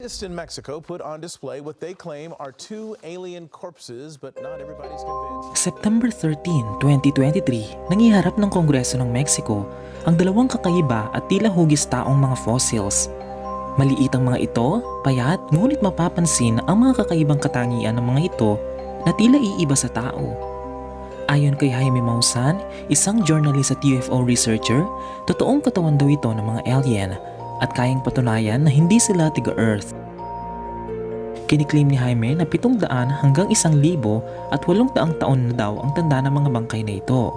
Scientists in Mexico put on display what they claim are two alien corpses, but not everybody's convinced. September 13, 2023, nangiharap ng Kongreso ng Mexico ang dalawang kakaiba at tila hugis taong mga fossils. Maliit ang mga ito, payat, ngunit mapapansin ang mga kakaibang katangian ng mga ito na tila iiba sa tao. Ayon kay Jaime Maussan, isang journalist at UFO researcher, totoong katawan daw ito ng mga alien at kayang patunayan na hindi sila tiga-Earth. Kiniklaim ni Jaime na 700 hanggang 1,000 at 800 taon na daw ang tanda ng mga bangkay na ito.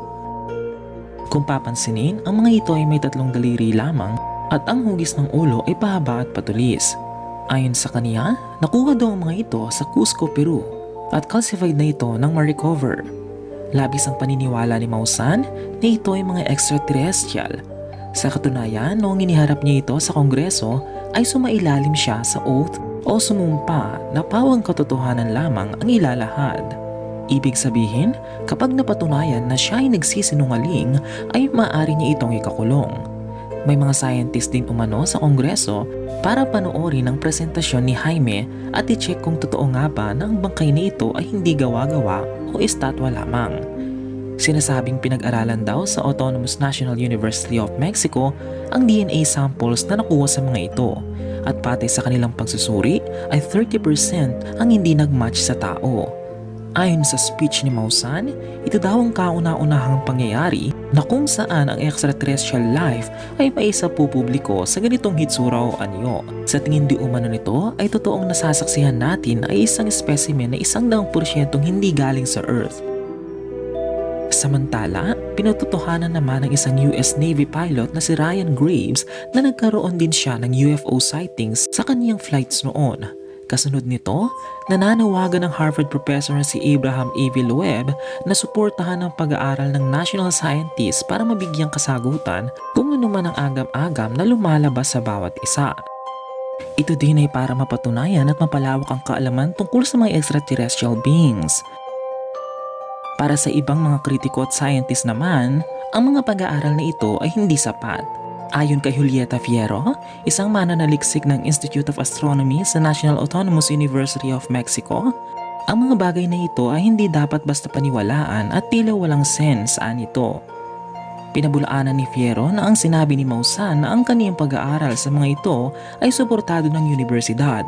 Kung papansinin, ang mga ito ay may tatlong daliri lamang at ang hugis ng ulo ay pahaba at patulis. Ayon sa kaniya, nakuha daw ang mga ito sa Cusco, Peru at calcified na ito nang ma-recover. Labis ang paniniwala ni Mausan na ito ay mga extraterrestrial. Sa katunayan, noong iniharap niya ito sa Kongreso ay sumailalim siya sa oath o sumumpa na pawang katotohanan lamang ang ilalahad. Ibig sabihin, kapag napatunayan na siya ay nagsisinungaling, ay maaari niya itong ikakulong. May mga scientist din umano sa Kongreso para panoorin ang presentasyon ni Jaime at i-check kung totoo nga ba na ang bangkay na ito ay hindi gawa-gawa o estatwa lamang. Sinasabing pinag-aralan daw sa Autonomous National University of Mexico ang DNA samples na nakuha sa mga ito at pati sa kanilang pagsusuri ay 30% ang hindi nag-match sa tao. Ayon sa speech ni Mausan, ito daw ang kauna-unahang pangyayari na kung saan ang extraterrestrial life ay maisa pupubliko sa ganitong hitsura o anyo. Sa tingin di umano nito ay totoong nasasaksihan natin ay isang specimen na isang daang porsyentong hindi galing sa Earth. Samantala, pinatutuhanan naman ng isang US Navy pilot na si Ryan Graves na nagkaroon din siya ng UFO sightings sa kaniyang flights noon. Kasunod nito, nananawagan ng Harvard professor na si Abraham A. Webb na suportahan ang pag-aaral ng national scientists para mabigyang kasagutan kung ano man ang agam-agam na lumalabas sa bawat isa. Ito din ay para mapatunayan at mapalawak ang kaalaman tungkol sa mga extraterrestrial beings. Para sa ibang mga kritiko at scientist naman, ang mga pag-aaral na ito ay hindi sapat. Ayon kay Julieta Fierro, isang mananaliksik ng Institute of Astronomy sa National Autonomous University of Mexico, ang mga bagay na ito ay hindi dapat basta paniwalaan at tila walang sense saan ito. Pinabulaanan ni Fierro na ang sinabi ni Mausan na ang kaniyang pag-aaral sa mga ito ay suportado ng universidad.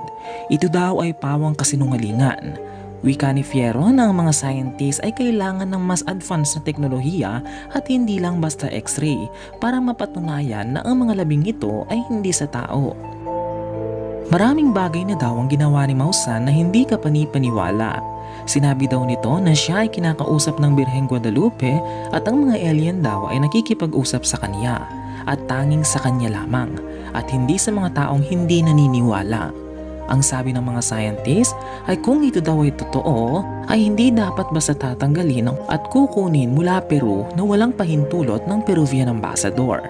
Ito daw ay pawang kasinungalingan. Wika ni Fierro na ang mga scientists ay kailangan ng mas advanced na teknolohiya at hindi lang basta x-ray para mapatunayan na ang mga labing ito ay hindi sa tao. Maraming bagay na daw ang ginawa ni Mausan na hindi ka panipaniwala. Sinabi daw nito na siya ay kinakausap ng Birheng Guadalupe at ang mga alien daw ay nakikipag-usap sa kanya at tanging sa kanya lamang at hindi sa mga taong hindi naniniwala. Ang sabi ng mga scientist ay kung ito daw ay totoo, ay hindi dapat basta tatanggalin at kukunin mula Peru na walang pahintulot ng Peruvian ambassador.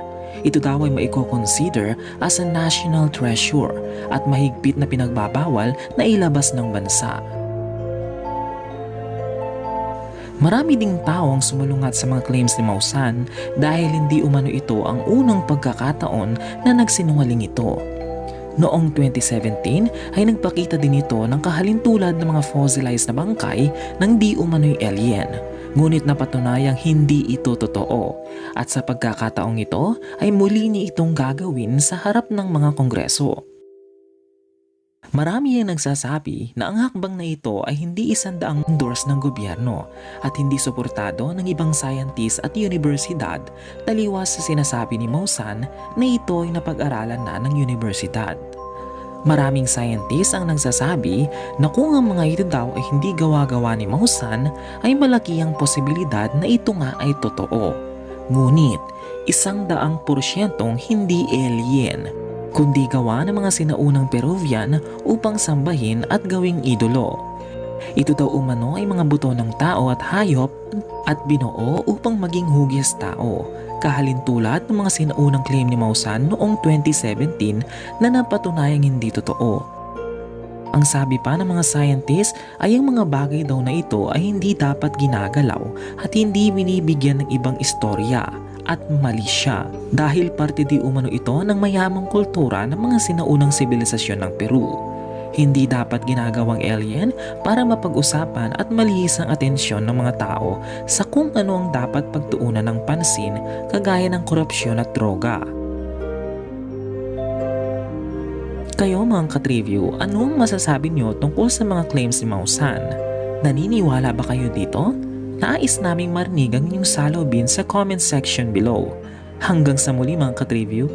Ito daw ay maiko-consider as a national treasure at mahigpit na pinagbabawal na ilabas ng bansa. Marami ding tao ang sumalungat sa mga claims ni Mausan dahil hindi umano ito ang unang pagkakataon na nagsinungaling ito. Noong 2017 ay nagpakita din ito ng kahalintulad ng mga fossilized na bangkay ng di umano'y alien. Ngunit napatunayang hindi ito totoo at sa pagkakataong ito ay muli niya itong gagawin sa harap ng mga kongreso. Marami ang nagsasabi na ang hakbang na ito ay hindi isandaang endorse ng gobyerno at hindi suportado ng ibang scientists at universidad taliwas sa sinasabi ni Mausan na ito ay napag-aralan na ng universidad. Maraming scientists ang nagsasabi na kung ang mga ito daw ay hindi gawa-gawa ni Mausan ay malaki ang posibilidad na ito nga ay totoo. Ngunit, isang daang porsyentong hindi alien kundi gawa ng mga sinaunang Peruvian upang sambahin at gawing idolo. Ito daw umano ay mga buto ng tao at hayop at binuo upang maging hugis tao, kahalintulad ng mga sinaunang claim ni Mausan noong 2017 na napatunayang hindi totoo. Ang sabi pa ng mga scientists ay ang mga bagay daw na ito ay hindi dapat ginagalaw at hindi binibigyan ng ibang istorya at mali siya dahil parte di umano ito ng mayamang kultura ng mga sinaunang sibilisasyon ng Peru. Hindi dapat ginagawang alien para mapag-usapan at malihis ang atensyon ng mga tao sa kung ano ang dapat pagtuunan ng pansin kagaya ng korupsyon at droga. Kayo mga ka-triview, anong masasabi niyo tungkol sa mga claims ni Mausan? Naniniwala ba kayo dito? Nais naming marinig ang inyong salobin sa comment section below. Hanggang sa muli mga ka-triview,